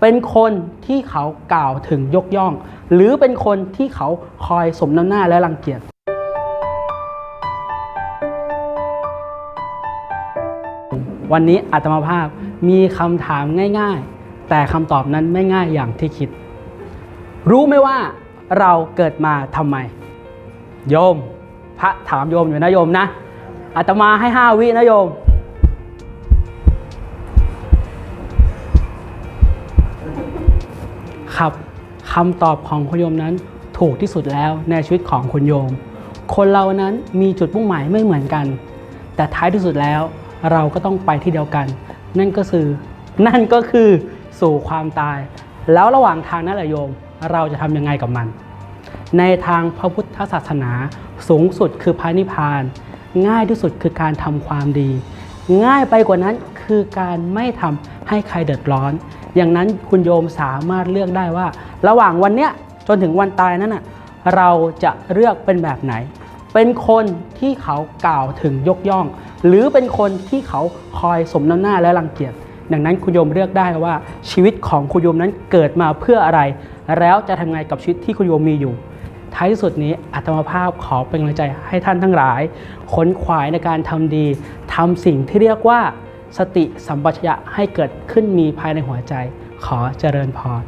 เป็นคนที่เขากล่าวถึงยกย่อง หรือเป็นคนที่เขาคอยสมน้ำหน้าและรังเกียจวันนี้อาตมาภาพมีคำถามง่าย ๆ แต่คำตอบนั้นไม่ง่ายอย่างที่คิด รู้ไหมว่าเราเกิดมาทำไม โยม พระถามโยมอยู่นะโยมนะอาตมาให้ห้าวินะโยม ครับคำตอบของคุณโยมนั้นถูกที่สุดแล้วในชีวิตของคุณโยม คนเรานั้นมีจุดมุ่งหมายไม่เหมือนกัน แต่ท้ายที่สุดแล้วเราก็ต้องไปที่เดียวกัน นั่นก็คือนั่นก็คือสู่ความตาย แล้วระหว่างทางนั้นแหละโยมเราจะทำยังไงกับมัน ในทางพระพุทธศาสนาสูงสุดคือพระนิพพาน ง่ายที่สุดคือการทำความดี ง่ายไปกว่านั้น คือการไม่ทำให้ใครเดือดร้อน อย่างนั้นคุณโยมสามารถเลือกได้ว่า ระหว่างวันเนี้ยจนถึงวันตายนั้นน่ะเราจะเลือกเป็นแบบไหน เป็นคนที่เขากล่าวถึงยกย่อง หรือเป็นคนที่เขาคอยสมน้ำหน้าและรังเกียจดังนั้นคุณโยมเลือกได้ว่าชีวิตของคุณโยมนั้นเกิดมาเพื่ออะไร แล้วจะทำไงกับชีวิตที่คุณโยมมีอยู่ ท้ายที่สุดนี้อาตมาภาพขอเป็นกำลังใจให้ท่านทั้งหลาย ค้นขวายในการทำดีทำสิ่งที่เรียกว่า สติสัมปชัญญะให้เกิดขึ้นมีภายในหัวใจ ขอเจริญพร